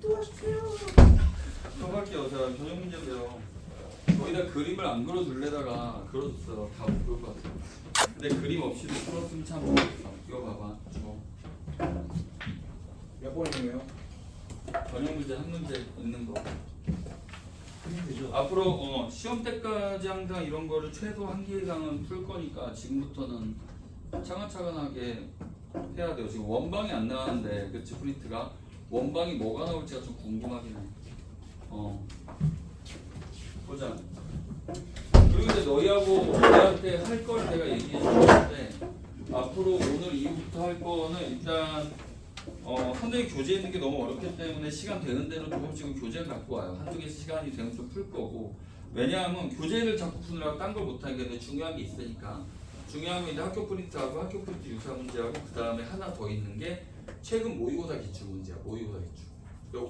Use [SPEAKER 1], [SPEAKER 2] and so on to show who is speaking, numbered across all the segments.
[SPEAKER 1] 도와주세요.
[SPEAKER 2] 저밖에요. 제가 전형 문제인데요. 거기다 그림을 안 그려둘래다가 그려줬어요. 다 못 그릴 것 같아요. 근데 그림 없이도 풀었으면 참 좋겠어. 이거 봐봐. 저
[SPEAKER 1] 몇 번이에요?
[SPEAKER 2] 전형 문제 한 문제 있는 거.
[SPEAKER 1] 되죠.
[SPEAKER 2] 앞으로 어, 시험 때까지 항상 이런 거를 최소 한 개 이상은 풀 거니까 지금부터는 차근차근하게 해야 돼요. 지금 원방이 안 나왔는데 그치 프린트가 원방이 뭐가 나올지가 좀 궁금하긴 해. 어. 보자. 그리고 이제 너희하고 너희한테 할 걸 내가 얘기해 줬는데 앞으로 오늘 이후부터 할 거는 일단 어, 선생님 교재 있는 게 너무 어렵기 때문에 시간 되는 대로 조금씩은 교재를 갖고 와요. 한두 개 시간이 되면 좀 풀 거고. 왜냐하면 교재를 자꾸 푸느라고 딴 걸 못하게 되는데 중요한 게 있으니까. 중요한 건 이제 학교 프린트하고 학교 프린트 유사 문제하고 그 다음에 하나 더 있는 게 최근 모의고사 기출 문제야. 모의고사 기출.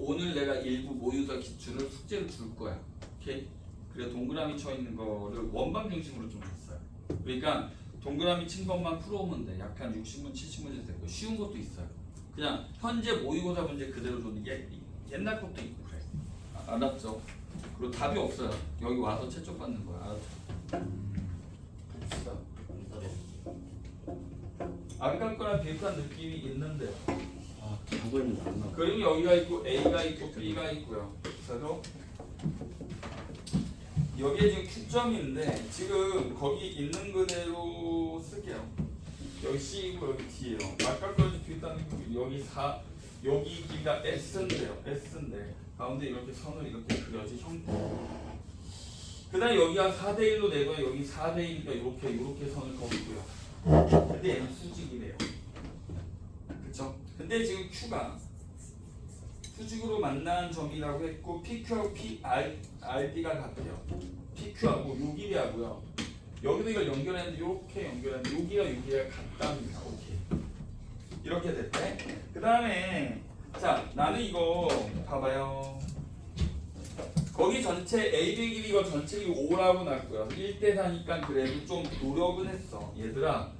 [SPEAKER 2] 오늘 내가 일부 모의고사 기출을 숙제를 줄 거야. 오케이? 그래 동그라미 쳐 있는 거를 원방 중심으로 좀 했어요. 그러니까 동그라미 친 것만 풀어오면 돼. 약한 60문, 70문제 되고 쉬운 것도 있어요. 그냥 현재 모의고사 문제 그대로 줬는 게 옛날 것도 있고 그래. 아, 알았죠? 그리고 답이 없어요. 여기 와서 채점 받는 거야. 알았죠? 봅시다. 아까 거랑 비슷한 느낌이 있는데
[SPEAKER 1] 아, 당근이 안 나와.
[SPEAKER 2] 그림이 여기가 있고 A가 있고 B가 있고요. 그래서 여기에 지금 Q점인데 지금 거기 있는 그대로 쓸게요. 여기 C고 여기 D예요. 아까 거지 비슷한 느낌. 여기 4 여기 길이가 S인데요. S인데 가운데 이렇게 선을 이렇게 그려지 형태. 그다음 에 여기가 4대 1로 내고 여기 4대 1이니까 이렇게 이렇게 선을 그었고요. 근데 얘는 수직이래요. 그쵸? 근데 지금 Q가 수직으로 만난 점이라고 했고 PQ하고 PR, RD가 같아요. PQ하고 요 길이하고요. 여기도 이걸 연결했는데 이렇게 연결했는데 여기가 여기가 같답니다. 오케이. 이렇게 됐대. 그 다음에 자 나는 이거 봐봐요. 거기 전체 AB 길이가 전체 길이 5라고 났고요. 1대 4니까 그래도 좀 노력은 했어. 얘들아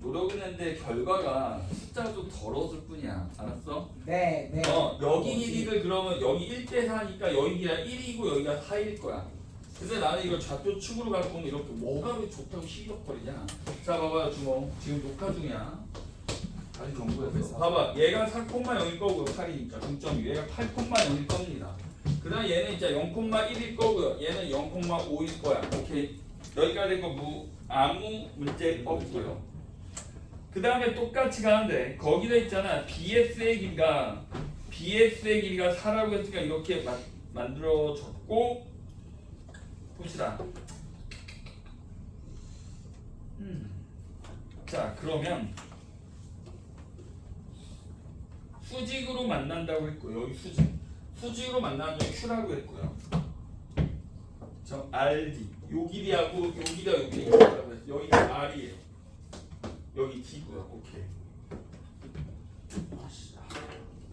[SPEAKER 2] 노력은 했는데 결과가 숫자가 좀 덜어질 뿐이야. 알았어?
[SPEAKER 3] 네, 네.
[SPEAKER 2] 어, 여기 길이를 그러면 여기 1대 4니까 여기가 1이고 여기가 4일 거야. 근데 나는 이걸 좌표 축으로 갖고 오면 이렇게 뭐가 왜 좋다고 시적거리냐. 자, 봐봐요, 주모. 지금 녹화 중이야. 다시 정보했어. 봐봐, 얘가 4,0일 거고요, 8이니까. 중점이. 얘가 8,0일 겁니다. 그 다음 얘는 이제 0,1일 거고요. 얘는 0,5일 거야. 오케이. 여기까지 무, 아무 문제 없고요. 그 다음에 똑같이 가는데 거기다 있잖아 BS의 길이가 BS의 길이가 4라고 했으니까 이렇게 마, 만들어졌고 봅시다 음. 자 그러면 수직으로 만난다고 했고 여기 수직 수직으로 만나는 점 Q라고 했고요 저 RD 요 길이하고 요 길이가 요 했어요 여기가 R이에요 여기 D고요. 오케이.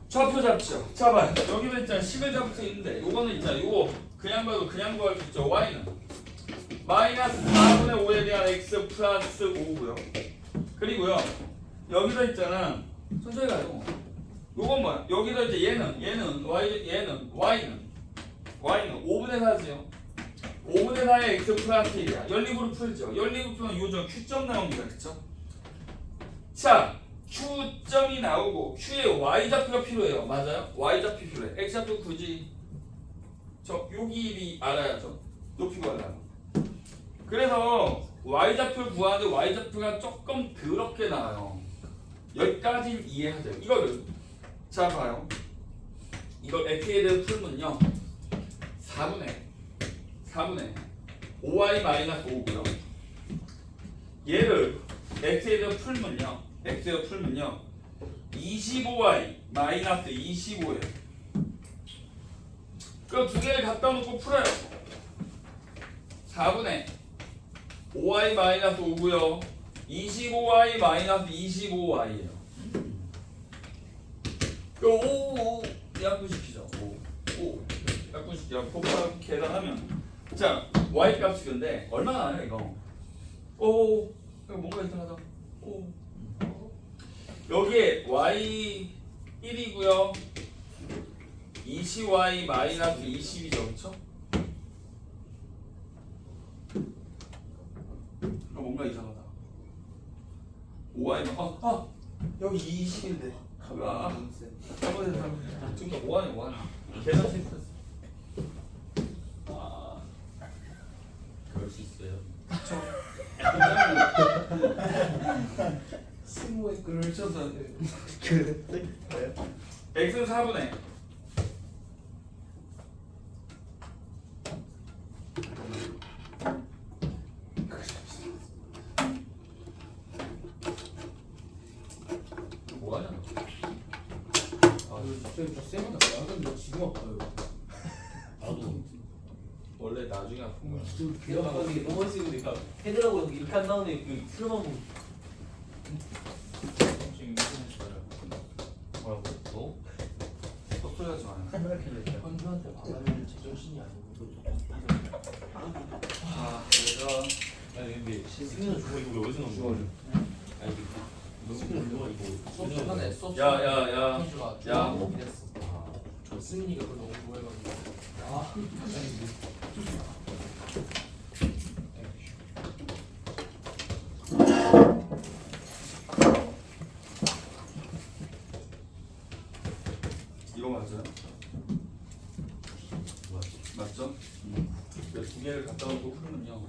[SPEAKER 2] 좌표 잡죠. 잡아요. 여기는. 10을 잡을 수 있는데 요거는 있잖아. 요거 그냥 봐도 그냥 구할 수 있죠. Y는 마이너스 4분의 5에 대한 X 플러스 5고요. 그리고요. 여기다 있잖아. 천천히 가요. 요건 뭐야? 여기다 이제 얘는 얘는 Y 얘는 Y는 Y는 5분의 4지요. 5분의 4의 X 플러스 1이야. 연립으로 풀죠. 연립으로 풀면 요점 Q점 나옵니다. 그쵸? 자, Q점이 나오고 Q의 Y좌표가 필요해요. 맞아요? Y좌표 필요해. X좌표 굳이 저 여기 알아야죠. 높이 구하려면. 그래서 Y좌표를 구하는데 Y좌표가 조금 더럽게 나와요. 여기까지 이해하세요. 이거를 자 봐요. 이걸 X에 대해 풀면요. 4분의 4분의 5y 마이너스 5고요. 얘를 x에 대해 풀면요. x에 대해 풀면요. 25y 마이너스 25예요. 그두 개를 갖다 놓고 풀어요. 4분의 5y 마이너스 5고요. 25y 마이너스 25y예요. 그 5, 5 약분시키죠. 5, 5 약분시키죠. 곱하기 계산하면 자 y 값이 근데 얼마나 나요 이거? 오 이거 뭔가 이상하다. 오 여기에 y 1이고요. 20y 마이너스 20이죠, 그쵸? 어, 뭔가 이상하다. 5y 어, 어, 여기 20인데. 아, 잘못했어, 잘못했어. 지금 도 5y 5y. 계산 실수했어. 아,
[SPEAKER 3] 그럴 수 있어요.
[SPEAKER 1] 글을 쳐서
[SPEAKER 2] x는 4분의. 뭐하냐? 너?
[SPEAKER 1] 아 갑자기 저 쌤한테 나가는데 지금 아파요
[SPEAKER 3] 나도.
[SPEAKER 2] 원래 나중에 아픈 거야.
[SPEAKER 1] 귀가
[SPEAKER 3] 방금 이게 너무 내가 헤드라고 해서 이렇게 한 다음에 그 틀어만 보고
[SPEAKER 2] 지금 인터넷 헛소리 하지 마요.
[SPEAKER 1] 현주한테 받아내는 제정신이 아니고
[SPEAKER 2] 아 그래서
[SPEAKER 3] 아니 근데 승민아 저거 이거 왜 어디서 나온 거야? 아니 그 승민아 저거 이거
[SPEAKER 1] 수업 시간에 수업
[SPEAKER 2] 야, 야, 야.
[SPEAKER 1] 현주가
[SPEAKER 2] 야.
[SPEAKER 1] 했어. 저 승민이가 그걸 너무 좋아해가지고. 아
[SPEAKER 2] 이거 맞아요?
[SPEAKER 3] 뭐야?
[SPEAKER 2] 맞죠? 개를 갖다 놓고 풀면요.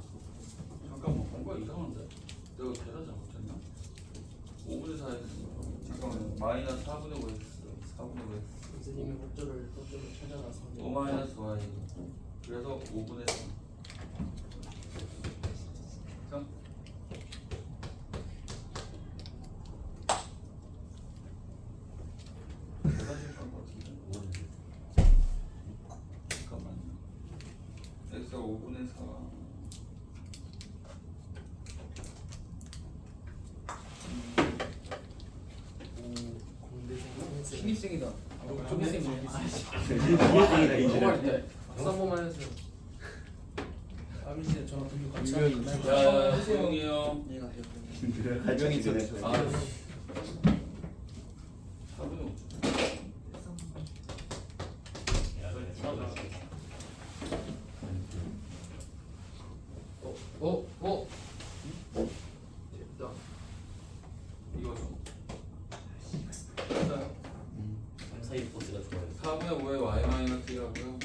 [SPEAKER 2] 잠깐만 뭔가 이상한데? 내가 계산 잘못했나? 5분의 4에 잠깐만요. 마이너스 4분의 5x 4분의 5x
[SPEAKER 1] 선생님의 호점을 호점을 찾아가서.
[SPEAKER 2] 5 마이너스 y 그래서 5분의 3 자. 계산 실수한 것 같은데
[SPEAKER 3] 뭐였는데?
[SPEAKER 2] 잠깐만요 x가 5분의 4
[SPEAKER 1] 신입생이다.
[SPEAKER 2] 아,
[SPEAKER 1] 신입생.
[SPEAKER 4] 이해생이다 이제.
[SPEAKER 1] 박수 한 번만 해주세요 아미씨 저랑 등교 같이. 하는
[SPEAKER 2] 야 조용히 해요?
[SPEAKER 1] 안녕하세요.
[SPEAKER 4] 가정이 되네.
[SPEAKER 2] 아 4분의 5
[SPEAKER 3] 야, 그래, 처음에
[SPEAKER 1] 어? 어? 됐다
[SPEAKER 2] 이거죠 맞아요
[SPEAKER 3] 버스가 좋아요.
[SPEAKER 2] 4분의 5에 y 마이너스 1하고요.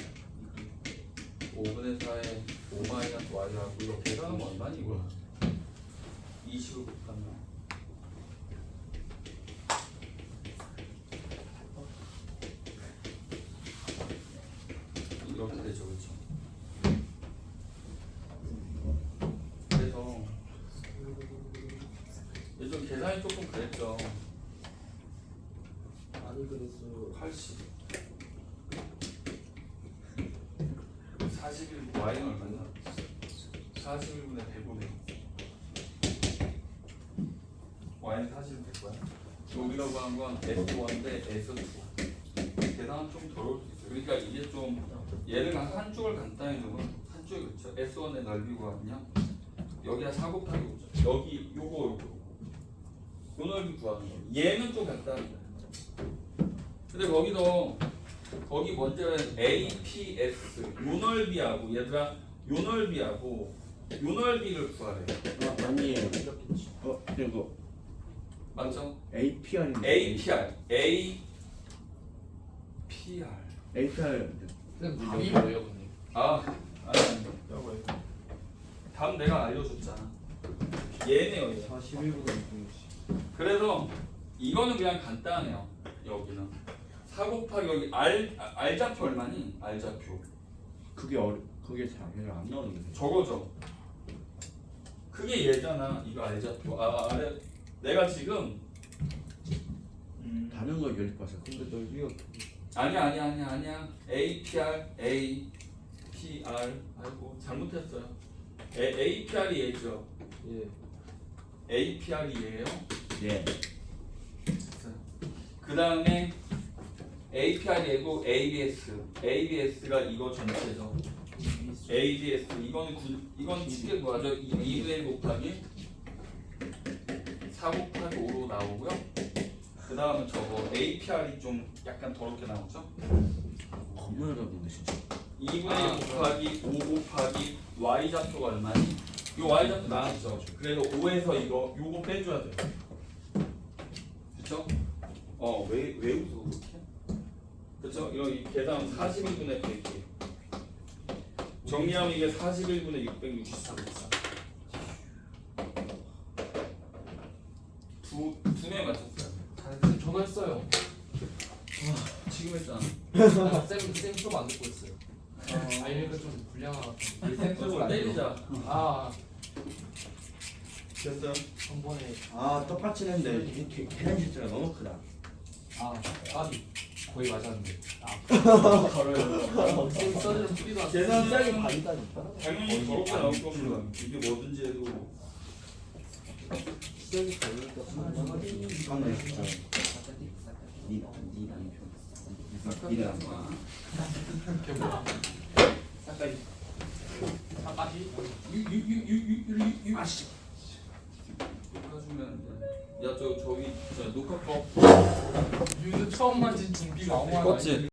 [SPEAKER 2] 5분의 4에 5 마이너스 y하고 이거 계산하면 얼마니 이거 20을 곱하면 이렇게 되죠 그렇죠? 그래서 요즘 계산이 조금 그랬죠
[SPEAKER 1] 그랬어요
[SPEAKER 2] 80 41 y는 얼마냐 41분의 105네 y는 40은 될 거야 여기라고 한 건 S1대 S2 계산은 좀 더러울 수 있어요 그러니까 이게 좀 얘를 한, 한 쪽을 간단히 두면 한 쪽이 그렇죠 S1의 넓이 구하면요 여기가 4 곱하기 5죠 여기 요거 요거 요 넓이 구하는 거 얘는 좀 간단합니다 근데 거기도 거기 먼저는 APS 요 넓이하고 얘들아 요 넓이하고 요 넓이를 구하래.
[SPEAKER 4] 아, 아니에요. 어, 이거
[SPEAKER 2] 맞죠?
[SPEAKER 4] APR
[SPEAKER 2] APR APR.
[SPEAKER 1] 근데 답이 뭐예요 근데?
[SPEAKER 2] 아 아니 답 내가 알려줬잖아. 얘네요 얘.
[SPEAKER 4] 41분의 6
[SPEAKER 2] 그래서 이거는 그냥 간단해요. 여기는 4 곱하기 여기 R R 좌표 얼마니? 좌표
[SPEAKER 4] 그게 어려. 그게 잘안 나오는데.
[SPEAKER 2] 저거죠. 그게 얘잖아. 이거 좌표. 아 아래 내가 지금 음,
[SPEAKER 4] 다른 걸 연습하세요. 근데 넓이가
[SPEAKER 2] 아니야 아니야 아니야 아니야 APR A PR 아이고 잘못했어요 A, APR이 얘죠
[SPEAKER 1] 예
[SPEAKER 2] APR이 얘예요
[SPEAKER 4] 예.
[SPEAKER 2] 그 다음에 APR이 얘고 ABS ABS가 이거 전체죠 ABS 이거는 구, 이건 쉽게 구하죠 2분의 1 곱하기 4 곱하기 5로 나오고요 그그 다음은 저거 APR이 좀 약간 더럽게 나오죠?
[SPEAKER 4] 겁나 잡는데 진짜
[SPEAKER 2] 2분의 1 곱하기 5 곱하기 y 좌표가 얼마니? 요 y 좌표 나왔죠? 그래서 5에서 이거 요거 빼줘야 돼요 그쵸? 어, 왜, 왜 웃어 그렇게? 그쵸? 이거 이 계산 41분의 100이에요 정리하면 이게 41분의 664 두, 두개 맞췄어요
[SPEAKER 1] 아, 전화했어요.
[SPEAKER 2] 지금 했잖아
[SPEAKER 1] 쌤쌤 수업 안 듣고 있어요. 아 이러니까 좀것 같은데.
[SPEAKER 2] 생수를 때리자
[SPEAKER 1] 아,
[SPEAKER 2] 됐어요?
[SPEAKER 1] 한 번에
[SPEAKER 4] 아 똑같이 했는데 계- 계- 계산 실수가 너무 크다
[SPEAKER 1] 아, 까비 거의 맞았는데.
[SPEAKER 4] 걸어요
[SPEAKER 1] 써주는 안
[SPEAKER 2] 계산. 짝이
[SPEAKER 4] 반이다니까
[SPEAKER 2] 당연히 저렇게 나올 겁니다 이게 뭐든지 해도
[SPEAKER 1] 쌤이 걸리니까
[SPEAKER 4] 잠깐만 진짜 니, 니 남편 니
[SPEAKER 2] 깎아내지 마
[SPEAKER 1] 그게 뭐야?
[SPEAKER 4] 싹까지
[SPEAKER 1] 아까지?
[SPEAKER 2] 유유유유유유 아씨 야 저 저기 저 녹화 꺼
[SPEAKER 1] 유도 처음 만진 준비가 어마어마하네.
[SPEAKER 2] 껐지?